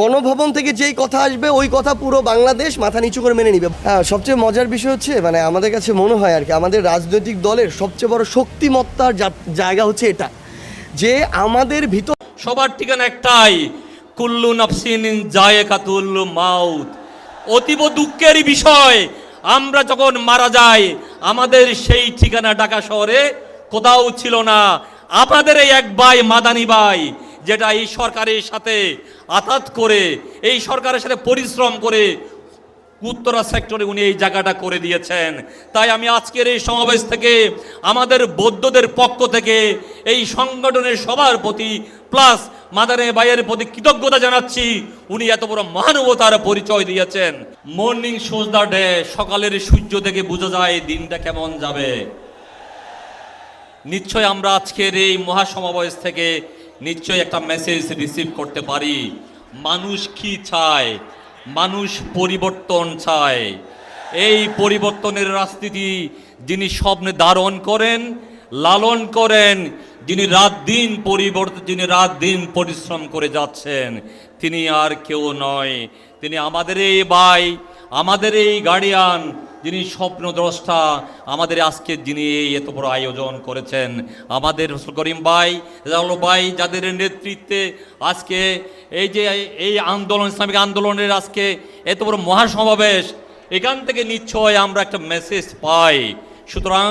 গণভবন থেকে যেই কথা আসবে, ওই কথা পুরো বাংলাদেশ মাথা নিচু করে মেনে নিবে। হ্যাঁ সবচেয়ে মজার বিষয় হচ্ছে মানে আমাদের কাছে মনে হয় আর কি, আমাদের রাজনৈতিক দলের সবচেয়ে বড় শক্তিমত্তার জায়গা হচ্ছে এটা। যে আমাদের ভিতর সবার ঠিকানা একটাই, কুল্লু নাফসিন জায়েকাতুল মাউত। অতীব দুঃখের বিষয়, আমরা যখন মারা যাই, আমাদের সেই ঠিকানা ঢাকা শহরে কোথাও ছিল না। আপনাদের এই এক ভাই মাদানি ভাই যেটা এই সরকারের সাথে আতাত করে, এই সরকারের সাথে পরিশ্রম করে উত্তরা সেক্টরে উনি এই জায়গাটা করে দিয়েছেন। তাই আমি আজকের এই সমাবেশ থেকে আমাদের বৌদ্ধদের পক্ষ থেকে এই সংগঠনের সবার প্রতি, প্লাস মাদারে বাইয়ের প্রতি কৃতজ্ঞতা জানাচ্ছি, উনি এত বড় মহানুভতার পরিচয় দিয়েছেন। মর্নিং সোজ দ্য ডে, সকালের সূর্য থেকে বোঝা যায় দিনটা কেমন যাবে। নিশ্চয় আমরা আজকের এই মহাসমাবেশ থেকে নিশ্চয় একটা মেসেজ রিসিভ করতে পারি। মানুষ কি চায়? মানুষ পরিবর্তন চায়। এই পরিবর্তনের রাজনীতি যিনি স্বপ্নে ধারণ করেন, লালন করেন, যিনি রাত দিন পরিবর্তন যিনি রাত দিন পরিশ্রম করে যাচ্ছেন, তিনি আর কেউ নয়। তিনি আমাদের এই ভাই আমাদের এই গার্ডিয়ান যিনি স্বপ্নদ্রষ্টা, আমাদের আজকে যিনি এত বড় আয়োজন করেছেন। আমাদের করিম ভাই রাহুল ভাই, যাদের নেতৃত্বে আজকে এই যে এই আন্দোলন, ইসলামিক আন্দোলনের আজকে এত বড় মহাসমাবেশ, এখান থেকে নিশ্চয় আমরা একটা মেসেজ পাই। সুতরাং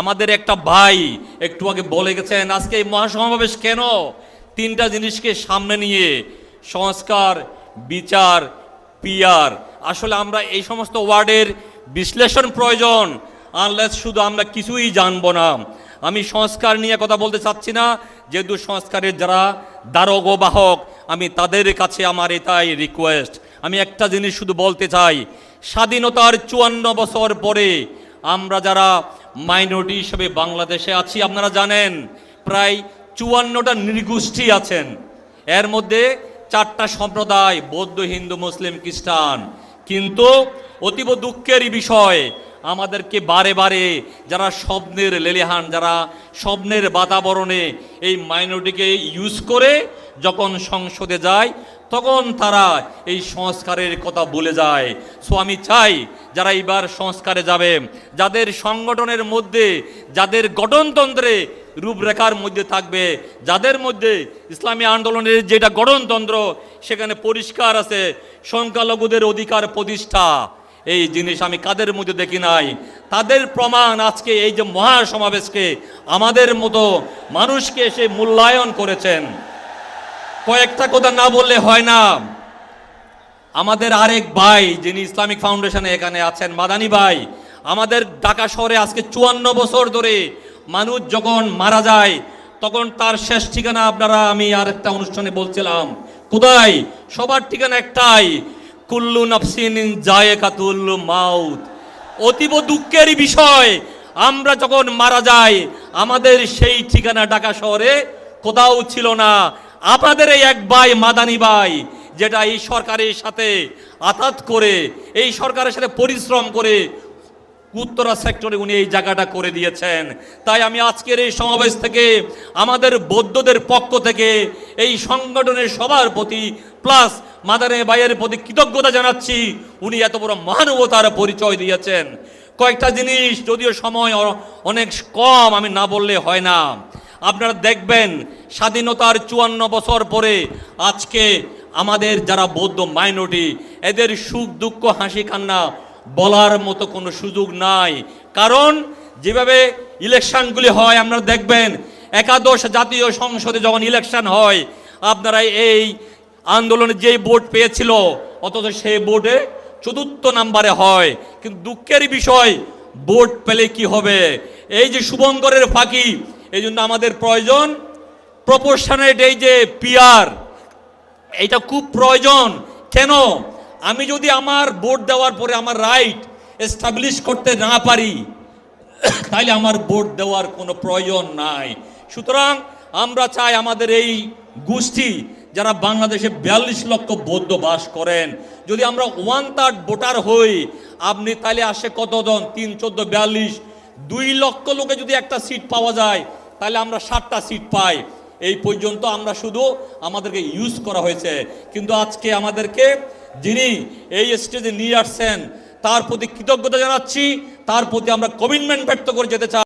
আমাদের একটা ভাই একটু আগে বলে গেছেন, আজকে এই মহাসমাবেশ কেন? তিনটা জিনিসকে সামনে নিয়ে সংস্কার, বিচার পিয়ার আসলে আমরা এই সমস্ত ওয়ার্ডের বিশ্লেষণ প্রয়োজন আনলেস শুধু আমরা কিছুই জানব না। আমি সংস্কার নিয়ে কথা বলতে চাচ্ছি না, যেহেতু সংস্কারের যারা দ্বারক ও বাহক, আমি তাদের কাছে আমার এটাই রিকোয়েস্ট আমি একটা জিনিস শুধু বলতে চাই, স্বাধীনতার চুয়ান্ন বছর পরে আমরা যারা মাইনরিটি হিসেবে বাংলাদেশে আছি, আপনারা জানেন, প্রায় চুয়ান্নটা নৃগোষ্ঠী আছেন। এর মধ্যে চারটা সম্প্রদায়, বৌদ্ধ, হিন্দু, মুসলিম, খ্রিস্টান। কিন্তু অতীব দুঃখেরই বিষয়, আমাদেরকে বারে বারে যারা স্বপ্নের লেলেহান, যারা স্বপ্নের বাতাবরণে এই মাইনরিটিকে ইউজ করে যখন সংসদে যায় তখন তারা এই সংস্কারের কথা বলে যায়। সো আমি চাই যারা এইবার সংস্কারে যাবে, যাদের সংগঠনের মধ্যে, যাদের গঠনতন্ত্রে রূপরেখার মধ্যে থাকবে, যাদের মধ্যে ইসলামী আন্দোলনের যেটা গঠনতন্ত্র, সেখানে পরিষ্কার আছে, সংখ্যালঘুদের অধিকার প্রতিষ্ঠা। এই জিনিস আমি কাদের মধ্যে দেখি নাই? তাদের প্রমাণ আজকে এই যে মহাসমাবেশকে আমাদের মতো মানুষকে এসে মূল্যায়ন করেছেন। কয়েকটা কথা না বললে হয় না। আমাদের আরেক ভাই, যিনি ইসলামিক ফাউন্ডেশনে এখানে আছেন, মাদানি ভাই, আমাদের ঢাকা শহরে আজকে চুয়ান্ন বছর ধরে মানুষ যখন মারা যায়, তখন তার শেষ ঠিকানা আপনারা, আমি আর একটা অনুষ্ঠানে বলছিলাম। কোথায়? সবার ঠিকানা একটাই, কুল্লু নাফসিন জায়েকাতুল মাউত। অতীব দুঃখেরই বিষয়, আমরা যখন মারা যাই, আমাদের সেই ঠিকানা ঢাকা শহরে কোথাও ছিল না। আপনাদের এই এক ভাই, মাদানি ভাই, যেটা এই সরকারের সাথে আতাত করে, এই সরকারের সাথে পরিশ্রম করে উত্তরা সেক্টরে উনি এই জায়গাটা করে দিয়েছেন। তাই আমি আজকের এই সমাবেশ থেকে আমাদের বৌদ্ধদের পক্ষ থেকে এই সংগঠনের সবার প্রতি প্লাস মাদারে বাইয়ের প্রতি কৃতজ্ঞতা জানাচ্ছি। উনি এত বড় মহানুভতার পরিচয় দিয়েছেন। কয়েকটা জিনিস, যদিও সময় অনেক কম, আমি না বললে হয় না। আপনারা দেখবেন স্বাধীনতার চুয়ান্ন বছর পরে আজকে আমাদের যারা বৌদ্ধ মাইনরিটি, এদের সুখ, দুঃখ, হাসি, কান্না বলার মতো কোনো সুযোগ নাই। কারণ যেভাবে ইলেকশনগুলি হয় আপনারা দেখবেন একাদশ জাতীয় সংসদে যখন ইলেকশন হয়, আপনারা এই আন্দোলনে যেই ভোট পেয়েছিল, অথচ সেই ভোটে চতুর্থ নাম্বারে হয়। কিন্তু দুঃখের বিষয়, ভোট পেলে কি হবে? এই যে শুভঙ্করের ফাঁকি এই জন্য আমাদের প্রয়োজন প্রপোর্শনেট এই যে পিয়ার এটা খুব প্রয়োজন। কেন? আমি যদি আমার ভোট দেওয়ার পরে আমার রাইট এস্টাবলিশ করতে না পারি তাহলে আমার ভোট দেওয়ার কোনো প্রয়োজন নাই। সুতরাং আমরা চাই আমাদের এই গোষ্ঠী যারা বাংলাদেশে বিয়াল্লিশ লক্ষ বৌদ্ধ বাস করেন, যদি আমরা ওয়ান থার্ড ভোটার হই, আপনি তাহলে আসে কতজন? তিন, চোদ্দ, বিয়াল্লিশ। দুই লক্ষ লোকে যদি একটা সিট পাওয়া যায় তাহলে আমরা সাতটা সিট পাই। এই পর্যন্ত আমরা শুধু আমাদেরকে ইউজ করা হয়েছে। কিন্তু আজকে আমাদেরকে যিনি এই স্টেজে নিয়ে আসছেন, তার প্রতি কৃতজ্ঞতা জানাচ্ছি, তার প্রতি আমরা কমিটমেন্ট ব্যক্ত করে যেতে চাই।